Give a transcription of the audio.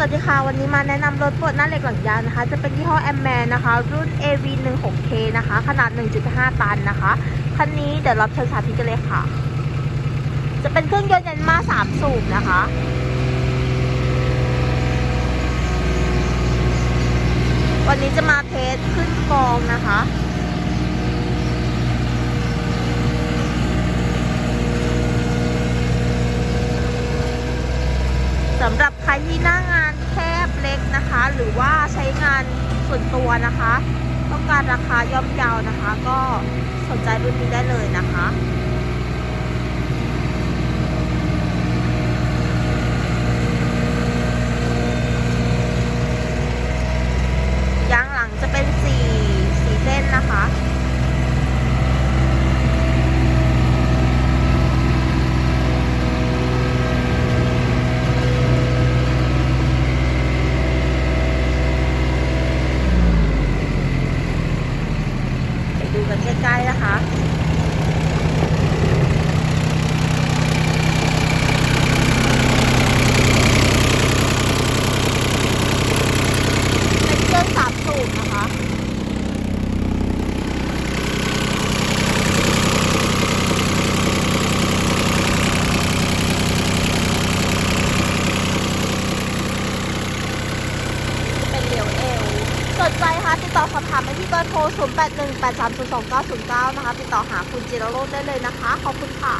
สวัสดีค่ะ วันนี้มาแนะนำรถปลดหน้าเหล็กหลังยางนะคะ จะเป็นยี่ห้อแอมแมนนะคะ รุ่น AV 1 6 K นะคะ ขนาด 1.5 ตันนะคะ คันนี้เดี๋ยวรับเชิญสาธิตกันเลยค่ะ จะเป็นเครื่องยนต์ยันมา 3 สูบนะคะ วันนี้จะมาเทสขึ้นกองนะคะสำหรับ ที่หน้างานแคบเล็กนะคะ หรือว่าใช้งานส่วนตัวนะคะ ต้องการราคาย่อมเยาวนะคะ ก็สนใจรุ่นนี้ได้เลยนะคะ ยางหลังจะเป็นสีสีเส้นนะคะ ไปดู กันใกล้ๆนะคะ เป็นเครื่องสามสูบนะคะ เป็นเหลียวเอว สนใจคะติดต่อสอบถามไปที่เบอร์โทร 0818302909 นะคะ ติดต่อหาคุณจิรโรจน์ได้เลยนะคะ ขอบคุณค่ะ